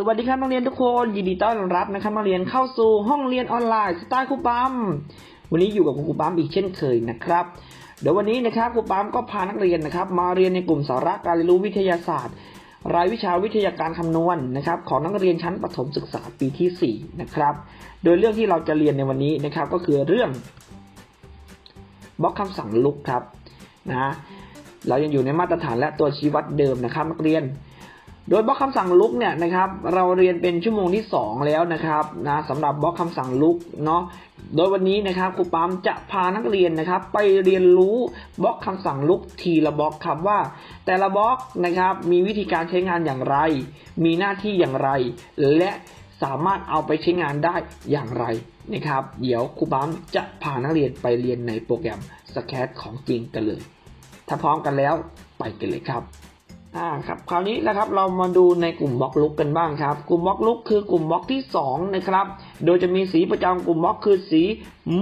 สวัสดีครับนักเรียนทุกคนยินดีต้อนรับนะครับนักเรียนเข้าสู่ห้องเรียนออนไลน์สไตล์ครูปั๊มวันนี้อยู่กับครูปั๊มอีกเช่นเคยนะครับ เดี๋ยววันนี้นะครับครูปั๊มก็พานักเรียนนะครับ มาเรียนในกลุ่มสาระการเรียนรู้วิทยาศาสตร์ รายวิชาวิทยาการคำนวณนะครับ ของนักเรียนชั้นประถมศึกษาปีที่ 4 นะครับ โดยเรื่องที่เราจะเรียนในวันนี้นะครับ ก็คือเรื่องบล็อกคำสั่งลุกครับนะเรายังอยู่ในมาตรฐานและตัวชี้วัดเดิมนะครับ นักเรียน โดยบล็อกคำสั่งลุกเนี่ยนะครับเราเรียนเป็นชั่วโมงที่ 2 แล้วนะครับนะสำหรับบล็อกคำสั่งลุกเนาะโดยวันนี้นะครับครูปั๊มจะพานักเรียนนะครับ ไปเรียนรู้บล็อกคำสั่งลุกทีละบล็อกครับว่า แต่ละบล็อกนะครับมีวิธีการใช้งานอย่างไร มีหน้าที่อย่างไร และสามารถเอาไปใช้งานได้อย่างไรนะครับ เดี๋ยวครูปั๊มจะพานักเรียนไปเรียนในโปรแกรมสแคตของจริงกันเลย ถ้าพร้อมกันแล้วไปกันเลยครับ อ่าครับคราวนี้นะครับเรามาดูในกลุ่มบล็อกลุกกันบ้างครับ กลุ่มบล็อกลุกคือกลุ่มบล็อกที่สองนะครับ โดยจะมีสีประจำกลุ่มบล็อกคือสี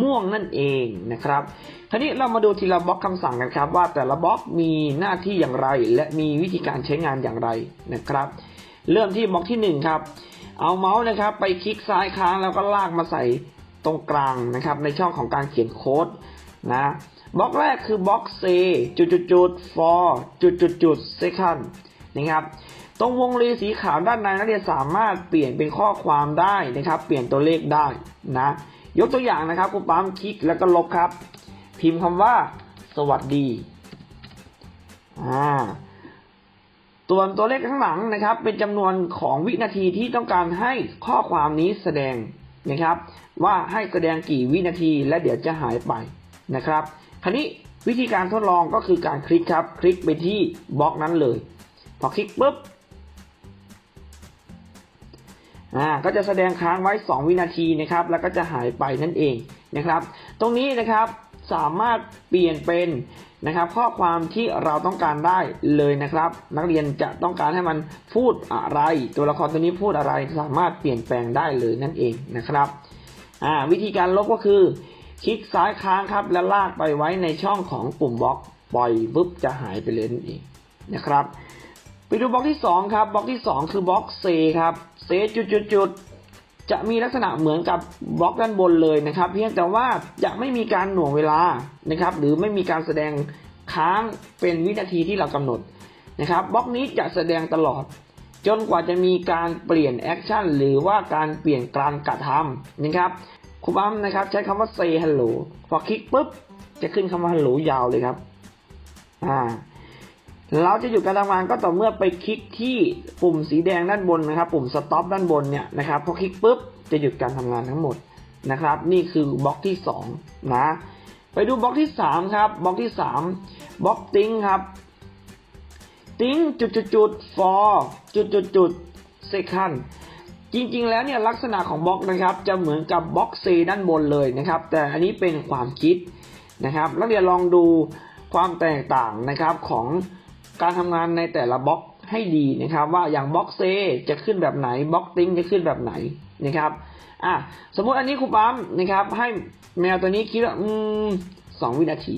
ม่วงนั่นเองนะครับ คราวนี้เรามาดูทีละบล็อกคำสั่งกันครับ ว่าแต่ละบล็อกมีหน้าที่อย่างไร และมีวิธีการใช้งานอย่างไรนะครับ เริ่มที่บล็อกที่หนึ่งครับเอาเมาส์นะครับ ไปคลิกซ้ายค้างแล้วก็ลากมาใส่ตรงกลางนะครับ ในช่องของการเขียนโค้ดนะ บล็อกแรกคือบล็อก C จุดจุดจุด for จุดจุดจุด second นะครับ ตรงวงรีสีขาวด้านในนักเรียนสามารถเปลี่ยนเป็นข้อความได้นะครับ เปลี่ยนตัวเลขได้นะ ยกตัวอย่างนะครับครูปั๊มคลิกแล้วก็ลบครับ พิมพ์คำว่า สวัสดีอ่าส่วนตัวเลขข้างหลังนะครับ เป็นจำนวนของวินาทีที่ต้องการให้ข้อความนี้แสดงนะครับ ว่าให้แสดงกี่วินาทีและเดี๋ยวจะหายไปนะครับ ราวนี้วิธีการทดลองก็คือการคลิกครับ คลิกไปที่บล็อกนั้นเลย พอคลิกปุ๊บอ่าก็จะแสดงค้างไว้ 2 วินาทีนะครับ แล้วก็จะหายไปนั่นเองนะครับ ตรงนี้นะครับสามารถเปลี่ยนเป็นนะครับข้อความที่เราต้องการได้เลยนะครับ นักเรียนจะต้องการให้มันพูดอะไร ตัวละครตัวนี้พูดอะไรสามารถเปลี่ยนแปลงได้เลยนั่นเองนะครับอ่าวิธีการลบก็คือ คลิกซ้ายค้างครับ แล้วลากไปไว้ในช่องของปุ่มบล็อกปล่อยปุ๊บจะหายไปเลยนั่นเองนะครับไปดูบล็อกที่สองครับบล็อกที่สองคือบล็อกเซครับเซจุดจุดจุดจะมีลักษณะเหมือนกับบล็อกด้านบนเลยนะครับ เพียงแต่ว่าจะไม่มีการหน่วงเวลานะครับ หรือไม่มีการแสดงค้างเป็นวินาทีที่เรากำหนดนะครับบล็อกนี้จะแสดงตลอด จนกว่าจะมีการเปลี่ยนแอคชั่นหรือว่าการเปลี่ยนการกระทำนะครับ ครูปั๊มนะครับ ใช้คำว่า say hello พอคลิกปุ๊บ จะขึ้นคำว่า hello ยาวเลยครับ อ่า เราจะหยุดการทำงานก็ต่อเมื่อไปคลิกที่ปุ่มสีแดงด้านบนนะครับ ปุ่ม stop ด้านบนเนี่ยนะครับ พอคลิกปุ๊บ จะหยุดการทำงานทั้งหมดนะครับ นี่คือบล็อกที่2นะ ไปดูบล็อกที่3ครับ บล็อกที่3บล็อกติ้งครับติ้งจุดจุดจุด for จุดจุดจุด second จริงๆ แล้วเนี่ยลักษณะของบล็อกนะครับ จะเหมือนกับบล็อก C ด้านบนเลยนะครับ แต่อันนี้เป็นความคิดนะครับแล้วเดี๋ยวลองดูความแตกต่างนะครับของการทำงานในแต่ละบล็อกให้ดีนะครับ ว่าอย่างบล็อกเซจะขึ้นแบบไหนบล็อกติ้งจะขึ้นแบบไหนนะครับอะสมมุติอันนี้ครูปั๊มนะครับ ให้แมวตัวนี้คิดว่าอืมสองวินาที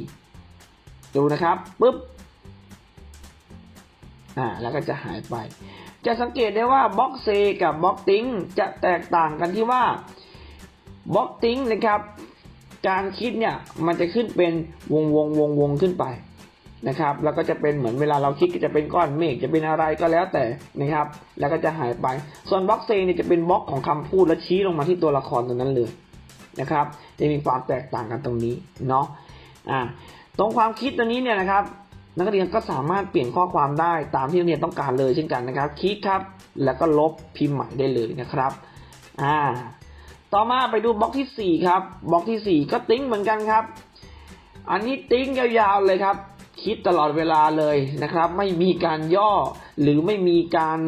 ดูนะครับปุ๊บอ่าแล้วก็จะหายไป จะสังเกตได้ว่าบล็อกเซกับบล็อกติ้งจะแตกต่างกันที่ว่าบล็อกติ้งนะครับการคิดเนี่ยมันจะขึ้นเป็นวงวงวงวงขึ้นไปนะครับ แล้วก็จะเป็นเหมือนเวลาเราคิดก็จะเป็นก้อนเมฆจะเป็นอะไรก็แล้วแต่นะครับ แล้วก็จะหายไป ส่วนบล็อกเซเนี่ยจะเป็นบล็อกของคำพูดและชี้ลงมาที่ตัวละครตรงนั้นเลยนะครับจะมีความแตกต่างกันตรงนี้เนาะอ่าตรงความคิดตัวนี้เนี่ยนะครับ นักเรียนก็สามารถเปลี่ยนข้อความได้ตามที่นักเรียนต้องการเลยเช่นกันนะครับ คลิกครับ แล้วก็ลบพิมพ์ใหม่ได้เลยนะครับอ่าต่อมาไปดูบล็อกที่ 4 ครับบล็อกที่ 4 ก็ติ้งเหมือนกันครับ อันนี้ติ้งยาวๆเลยครับ คิดตลอดเวลาเลยนะครับ ไม่มีการย่อหรือไม่มีการ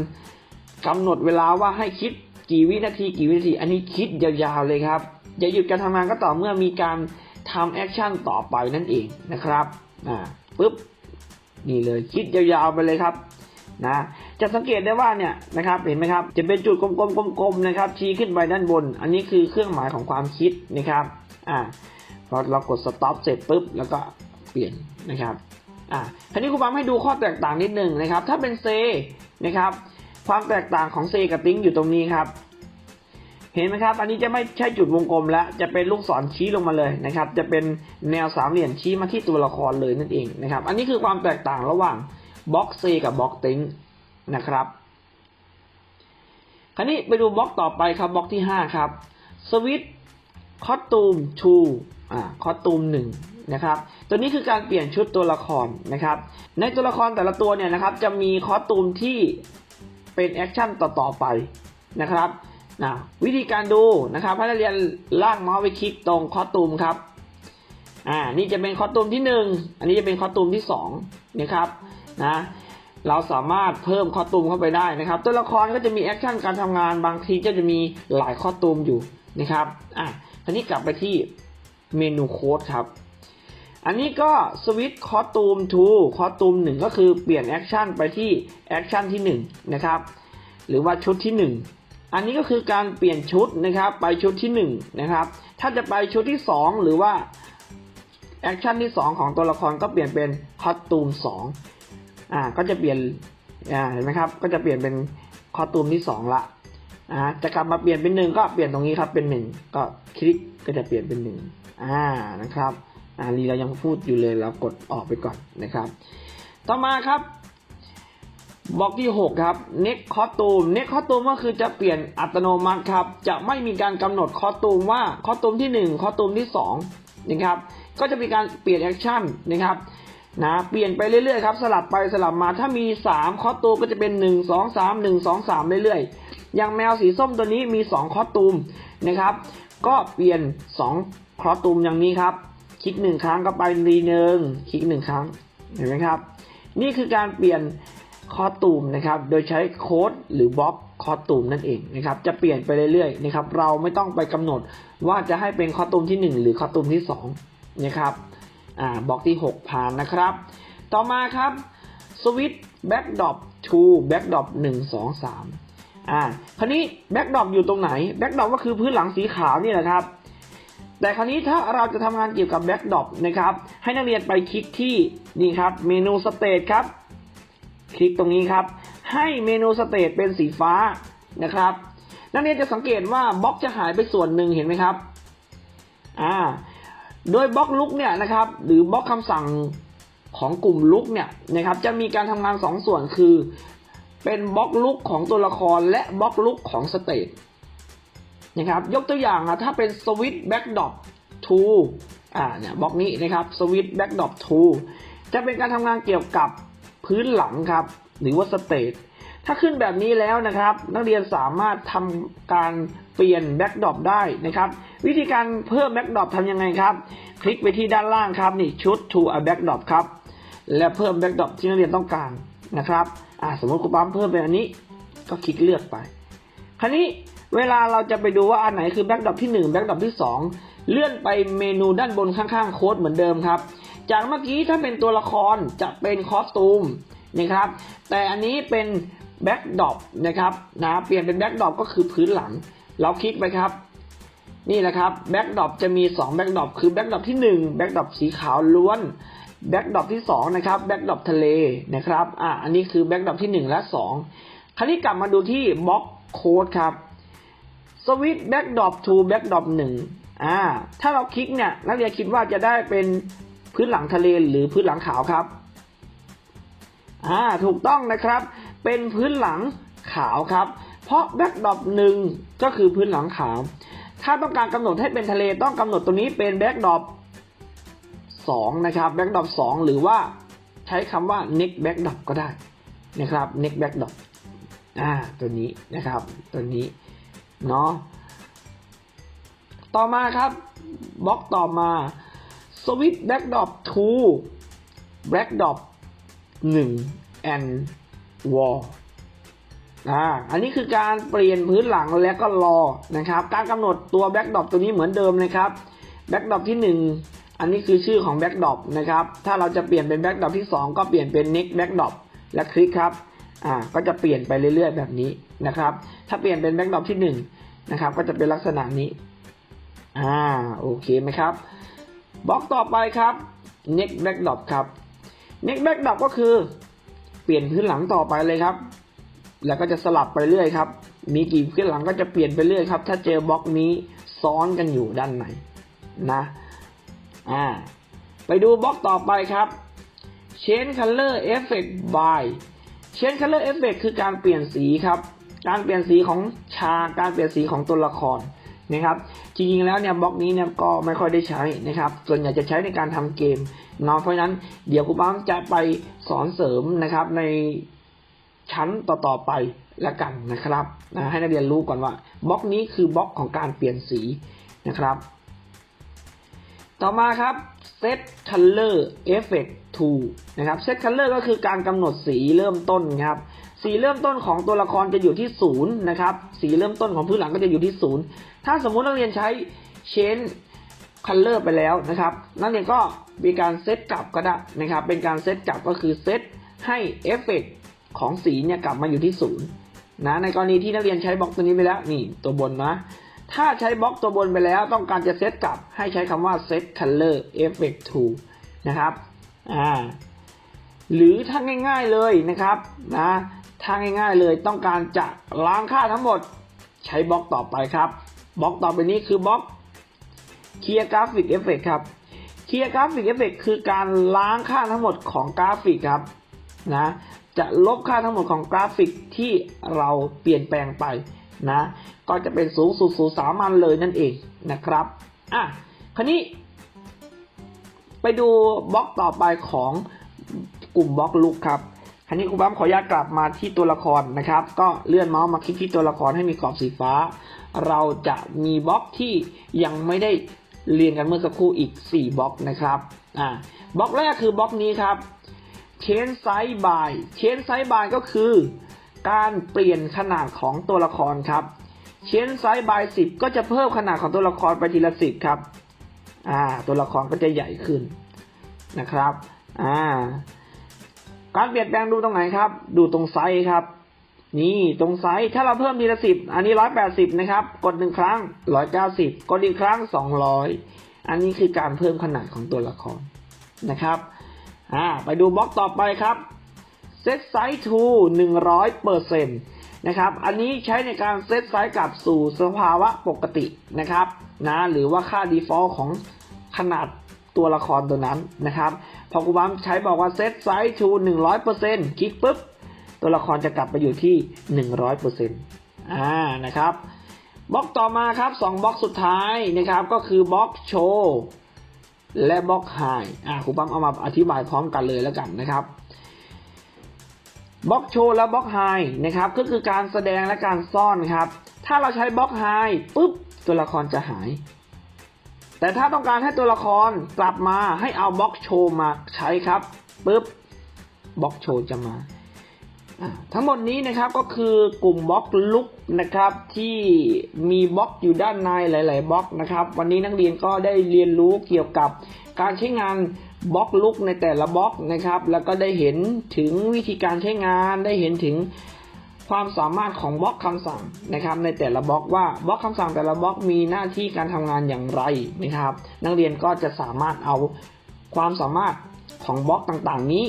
กำหนดเวลาว่าให้คิดกี่วินาทีกี่วินาที อันนี้คิดยาวๆเลยครับอย่าหยุดการทำงานก็ต่อเมื่อมีการทำแอคชั่นต่อไปนั่นเองนะครับอ่าปุ๊บ นี่เลยคิดยาวๆไปเลยครับนะจะสังเกตได้ว่าเนี่ยนะครับเห็นไหมครับ จะเป็นจุดกลมๆๆนะครับ ชี้ขึ้นไปด้านบน อันนี้คือเครื่องหมายของความคิดนะครับอ่าพอเรากด stop เสร็จปุ๊บแล้วก็เปลี่ยนนะครับอ่าทีนี้ครูปั๊มให้ดูข้อแตกต่างนิดหนึ่งนะครับ ถ้าเป็นเซนะครับ ความแตกต่างของเซกับติ้งอยู่ตรงนี้ครับ เห็นไหมครับ อันนี้จะไม่ใช่จุดวงกลมแล้ว จะเป็นลูกศรชี้ลงมาเลยนะครับ จะเป็นแนวสามเหลี่ยมชี้มาที่ตัวละครเลยนั่นเองนะครับ อันนี้คือความแตกต่างระหว่างบล็อกเซกับบล็อกติ้งนะครับ คราวนี้ไปดูบล็อกต่อไปครับบล็อกที่ห้าครับสวิตคอสตูมทูอ่าคอสตูมหนึ่งนะครับ ตัวนี้คือการเปลี่ยนชุดตัวละครนะครับ ในตัวละครแต่ละตัวเนี่ยนะครับ จะมีคอสตูมที่เป็นแอคชั่นต่อๆไปนะครับ นะวิธีการดูนะครับให้นักเรียนลากเมาส์ไปคลิกตรงคอตูมครับอ่านี่จะเป็นคอตูมที่หนึ่งอันนี้จะเป็นคอตูมที่สองนะครับนะเราสามารถเพิ่มคอตูมเข้าไปได้นะครับ ตัวละครก็จะมีแอคชั่นการทำงานบางทีก็จะมีหลายคอตูมอยู่นะครับอะทีนี้กลับไปที่เมนูโค้ดครับ อันนี้ก็สวิตช์คอตูมทูคอตูมหนึ่งก็คือเปลี่ยนแอคชั่นไปที่แอคชั่นที่หนึ่งนะครับหรือว่าชุดที่หนึ่ง อันนี้ก็คือการเปลี่ยนชุดนะครับไปชุดที่หนึ่งนะครับถ้าจะไปชุดที่สองหรือว่าแอคชั่นที่สองของตัวละครก็เปลี่ยนเป็นคอสตูมสองอ่าก็จะเปลี่ยนอ่าเห็นไหมครับก็จะเปลี่ยนเป็นคอสตูมที่สองละอ่าจะกลับมาเปลี่ยนเป็นหนึ่งก็เปลี่ยนตรงนี้ครับเป็นหนึ่งก็คลิกก็จะเปลี่ยนเป็นหนึ่งอ่านะครับอ่าลีเรายังพูดอยู่เลยเรากดออกไปก่อนนะครับ ต่อมาครับ บล็อกที่ 6 ครับ next costume next costume ก็คือจะเปลี่ยนอัตโนมัติครับ จะไม่มีการกำหนดคอตูมว่าคอตูมที่1คอตูมที่2นะครับ ก็จะมีการเปลี่ยนแอคชั่นนะครับนะเปลี่ยนไปเรื่อยๆครับสลับไปสลับมาถ้ามี3คอสตูมก็จะเป็น 1 2 3 1 2 3 เรื่อยๆ อย่างแมวสีส้มตัวนี้มี 2 คอสตูมนะครับ ก็เปลี่ยน 2 คอสตูมอย่างนี้ครับ คลิกหนึ่งครั้งก็ไปรีหนึ่งคลิกหนึ่งครั้งเห็นไหมครับ นี่คือการเปลี่ยน คอตูมนะครับ โดยใช้โค้ดหรือบล็อกคอตูมนั่นเองนะครับ จะเปลี่ยนไปเรื่อยๆนะครับ เราไม่ต้องไปกำหนดว่าจะให้เป็นคอตูมที่ 1 หรือคอตูมที่2นะครับอ่าบล็อกที่ 6 ผ่านนะครับ ต่อมาครับสวิตแบ็กดอปทูแบ็กดอปหนึ่งสองสามอ่าคราวนี้แบ็กดอปอยู่ตรงไหนแบ็กดอปก็คือพื้นหลังสีขาวนี่แหละครับ แต่คราวนี้ถ้าเราจะทำงานเกี่ยวกับแบ็กดอปนะครับ ให้นักเรียนไปคลิกที่นี่ครับเมนูสเตทครับ คลิกตรงนี้ครับ ให้เมนูสเตทเป็นสีฟ้านะครับ นักเรียนจะสังเกตว่าบล็อกจะหายไปส่วนหนึ่งเห็นไหมครับอ่าโดยบล็อกลุกเนี่ยนะครับ หรือบล็อกคำสั่งของกลุ่มลุกเนี่ยนะครับ จะมีการทำงานสองส่วนคือ เป็นบล็อกลุกของตัวละครและบล็อกลุกของสเตทนะครับยกตัวอย่างนะถ้าเป็นสวิตแบ็กดอปทูอ่าเนี่ยบล็อกนี้นะครับสวิตแบ็กดอปทูจะเป็นการทำงานเกี่ยวกับ พื้นหลังครับ หรือว่าสเตทถ้าขึ้นแบบนี้แล้วนะครับ นักเรียนสามารถทำการเปลี่ยนแบ็กดอปได้นะครับ วิธีการเพิ่มแบ็กดอปทำยังไงครับ คลิกไปที่ด้านล่างครับนี่ชุด to a backdrop ครับ และเพิ่มแบ็กดอปที่นักเรียนต้องการนะครับอ่าสมมติครูปั๊มเพิ่มเป็นอันนี้ ก็คลิกเลือกไป คราวนี้เวลาเราจะไปดูว่าอันไหนคือแบ็กดรอปที่1แบ็กดรอปที่ 2 เลื่อนไปเมนูด้านบนข้างๆโค้ดเหมือนเดิมครับ จากเมื่อกี้ถ้าเป็นตัวละครจะเป็นคอสตูมนะครับ แต่อันนี้เป็นแบ็กดรอปนะครับนะเปลี่ยนเป็นแบ็กดรอปก็คือพื้นหลัง เราคลิกไปครับ นี่แหละครับแบ็กดรอปจะมี2แบ็กดรอปคือแบ็กดรอปที่1แบ็กดรอปสีขาวล้วนแบ็กดรอปที่2นะครับแบ็กดรอปทะเลนะครับอ่าอันนี้คือแบ็กดรอปที่ 1 และ 2 คราวนี้กลับมาดูที่บล็อกโค้ดครับสวิตแบ็กดรอปทูแบ็กดรอปหนึ่งอ่าถ้าเราคลิกเนี่ยนักเรียนคิดว่าจะได้เป็น พื้นหลังทะเลหรือพื้นหลังขาวครับอ่าถูกต้องนะครับ เป็นพื้นหลังขาวครับ เพราะแบ็กดรอปหนึ่งก็คือพื้นหลังขาว ถ้าต้องการกำหนดให้เป็นทะเลต้องกำหนดตัวนี้เป็นแบ็กดรอปสองนะครับแบ็กดรอปสองหรือว่าใช้คำว่า next backdrop ก็ได้นะครับ next backdrop อ่าตัวนี้นะครับตัวนี้เนาะต่อมาครับบล็อกต่อมา switch backdrop to backdrop 1 and wall อ่าอันนี้คือการเปลี่ยนพื้นหลังแล้วก็รอนะครับ การกำหนดตัวแบ็กดรอปตัวนี้เหมือนเดิมนะครับแบ็กดรอปที่ 1 อันนี้คือชื่อของแบ็กดรอปนะครับ ถ้าเราจะเปลี่ยนเป็นแบ็กดรอปที่ 2 ก็เปลี่ยนเป็น next backdrop และคลิกครับอ่าก็จะเปลี่ยนไปเรื่อยๆ แบบนี้นะครับ ถ้าเปลี่ยนเป็นแบ็กดรอปที่1นะครับก็จะเป็นลักษณะนี้อ่าโอเคไหมครับ บล็อกต่อไปครับ next backdrop ครับ next backdrop ก็คือ เปลี่ยนพื้นหลังต่อไปเลยครับ แล้วก็จะสลับไปเรื่อยครับ มีกี่ขึ้นหลังก็จะเปลี่ยนไปเรื่อยครับ ถ้าเจอบล็อกนี้ซ้อนกันอยู่ด้านในนะอ่าไปดูบล็อกต่อไปครับ Change Color Effect by Change Color Effect คือการเปลี่ยนสีครับ การเปลี่ยนสีของฉากการเปลี่ยนสีของตัวละคร นะครับ จริงๆแล้วเนี่ยบล็อกนี้เนี่ยก็ไม่ค่อยได้ใช้นะครับ ส่วนใหญ่จะใช้ในการทำเกมเนาะเพราะฉะนั้นเดี๋ยวครูป้ามจะไปสอนเสริมนะครับ ในชั้นต่อๆไปละกันนะครับนะให้นักเรียนรู้ก่อนว่าบล็อกนี้คือบล็อกของการเปลี่ยนสีนะครับ ต่อมาครับ Set Color Effect to นะครับ Set Color ก็คือการกำหนดสีเริ่มต้นครับ สีเริ่มต้นของตัวละครจะอยู่ที่ศูนย์นะครับ สีเริ่มต้นของพื้นหลังก็จะอยู่ที่ศูนย์ถ้าสมมุตินักเรียนใช้ Change Color ไปแล้วนะครับ นักเรียนก็มีการเซตกลับก็ได้นะครับ เป็นการเซตกลับก็คือเซตให้เอฟเฟกของสีเนี่ยกลับมาอยู่ที่ศูนย์นะในกรณีที่นักเรียนใช้บล็อกตัวนี้ไปแล้วนี่ตัวบนนะ ถ้าใช้บล็อกตัวบนไปแล้ว ต้องการจะเซตกลับให้ใช้คำว่า set color effect To นะครับ อ่า หรือถ้าง่ายๆเลยนะครับนะถ้าง่ายๆเลยต้องการจะล้างค่าทั้งหมดใช้บล็อกต่อไปครับบล็อกต่อไปนี้คือบล็อก Clear Graphic Effect ครับ Clear Graphic Effect คือการล้างค่าทั้งหมดของกราฟิกครับนะจะลบค่าทั้งหมดของกราฟิกที่เราเปลี่ยนแปลงไปนะก็จะเป็นสูงสุดสู่สามัญเลยนั่นเองนะครับอะคราวนี้ ไปดูบล็อกต่อไปของ กลุ่มบล็อกลุกครับคราวนี้ครูบ้ามขออนุญาตกลับมาที่ตัวละครนะครับ ก็เลื่อนเมาส์มาคลิกที่ตัวละครให้มีกรอบสีฟ้า เราจะมีบล็อกที่ยังไม่ได้เรียนกันเมื่อสักครู่อีก 4บล็อกนะครับอ่าบล็อกแรกคือบล็อกนี้ครับ change size by change size by ก็คือ การเปลี่ยนขนาดของตัวละครครับ change size by 10 ก็จะเพิ่มขนาดของตัวละครไปทีละ10ครับอ่าตัวละครก็จะใหญ่ขึ้นนะครับอ่า การเปลี่ยนแปลงดูตรงไหนครับ ดูตรงไซส์ครับ นี่ตรงไซส์ถ้าเราเพิ่มทีละสิบอันนี้ร้อยแปดสิบนะครับ กดหนึ่งครั้งร้อยเก้าสิบกดอีกครั้งสองร้อยอันนี้คือการเพิ่มขนาดของตัวละครนะครับอ่าไปดูบล็อกต่อไปครับ set size to 100เปอร์เซ็นต์นะครับ อันนี้ใช้ในการเซตไซส์กลับสู่สภาวะปกตินะครับนะหรือว่าค่า default ของขนาดตัวละครตัวนั้นนะครับ พอครูบ้ามใช้บอกว่า set size to 100เปอร์เซ็นต์คลิกปุ๊บ ตัวละครจะกลับไปอยู่ที่ 100เปอร์เซ็นต์อ่านะครับบล็อกต่อมาครับสองบล็อกสุดท้ายนะครับก็คือบล็อกโชว์และบล็อกไฮอ่าครูปั๊มเอามาอธิบายพร้อมกันเลยแล้วกันนะครับบล็อกโชว์และบล็อกไฮนะครับก็คือการแสดงและการซ่อนครับ ถ้าเราใช้บล็อกไฮปุ๊บตัวละครจะหาย แต่ถ้าต้องการให้ตัวละครกลับมาให้เอาบล็อกโชว์มาใช้ครับปุ๊บบล็อกโชว์จะมาทั้งหมดนี้นะครับก็คือกลุ่มบล็อกลุกนะครับที่มีบล็อกอยู่ด้านในหลาย ๆบล็อกนะครับ วันนี้นักเรียนก็ได้เรียนรู้เกี่ยวกับการใช้งานบล็อกลุกในแต่ละบล็อกนะครับ แล้วก็ได้เห็นถึงวิธีการใช้งานได้เห็นถึง ความสามารถของบล็อกคำสั่งนะครับ ในแต่ละบล็อกว่าบล็อกคำสั่งแต่ละบล็อกมีหน้าที่การทำงานอย่างไรนะครับ นักเรียนก็จะสามารถเอาความสามารถของบล็อกต่างๆ นี้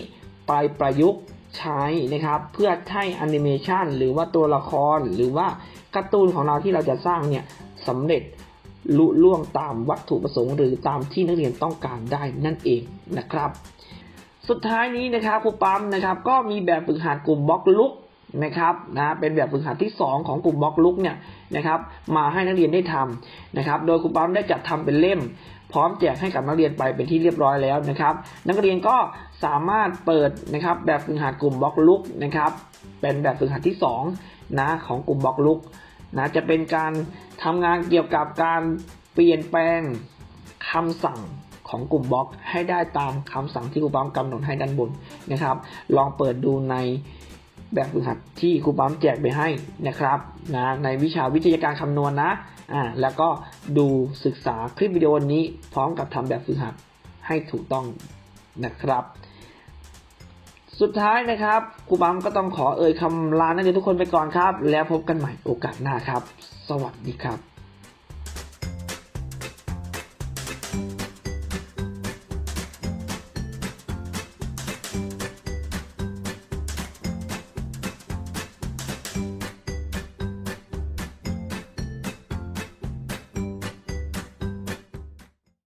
ไปประยุกต์ใช้นะครับ เพื่อให้แอนิเมชันหรือว่าตัวละครหรือว่าการ์ตูนของเราที่เราจะสร้างเนี่ยสำเร็จลุล่วงตามวัตถุประสงค์ หรือตามที่นักเรียนต้องการได้นั่นเองนะครับ สุดท้ายนี้นะครับครูปั๊มนะครับ ก็มีแบบฝึกหัดกลุ่มบล็อกลุก นะครับนะเป็นแบบฝึกหัดที่ 2 ของกลุ่มบล็อกลุกเนี่ยนะครับมาให้นักเรียนได้ทำนะครับโดยครูปั๊มได้จัดทำเป็นเล่ม พร้อมแจกให้กับนักเรียนไปเป็นที่เรียบร้อยแล้วนะครับ นักเรียนก็สามารถเปิดนะครับแบบฝึกหัดกลุ่มบล็อกลุกนะครับเป็นแบบฝึกหัดที่2นะของกลุ่มบล็อกลุกนะจะเป็นการทำงานเกี่ยวกับการเปลี่ยนแปลงคำสั่งของกลุ่มบล็อกให้ได้ตามคำสั่งที่ครูปั๊มกำหนดให้ด้านบนนะครับ ลองเปิดดูใน แบบฝึกหัดที่ครูปั๊มแจกไปให้นะครับนะในวิชาวิทยาการคำนวณนะอ่าแล้วก็ดูศึกษาคลิปวิดีโอนี้พร้อมกับทำแบบฝึกหัดให้ถูกต้องนะครับ สุดท้ายนะครับครูปั๊มก็ต้องขอเอ่ยคำลานักเรียนทุกคนไปก่อนครับ แล้วพบกันใหม่โอกาสหน้าครับ สวัสดีครับ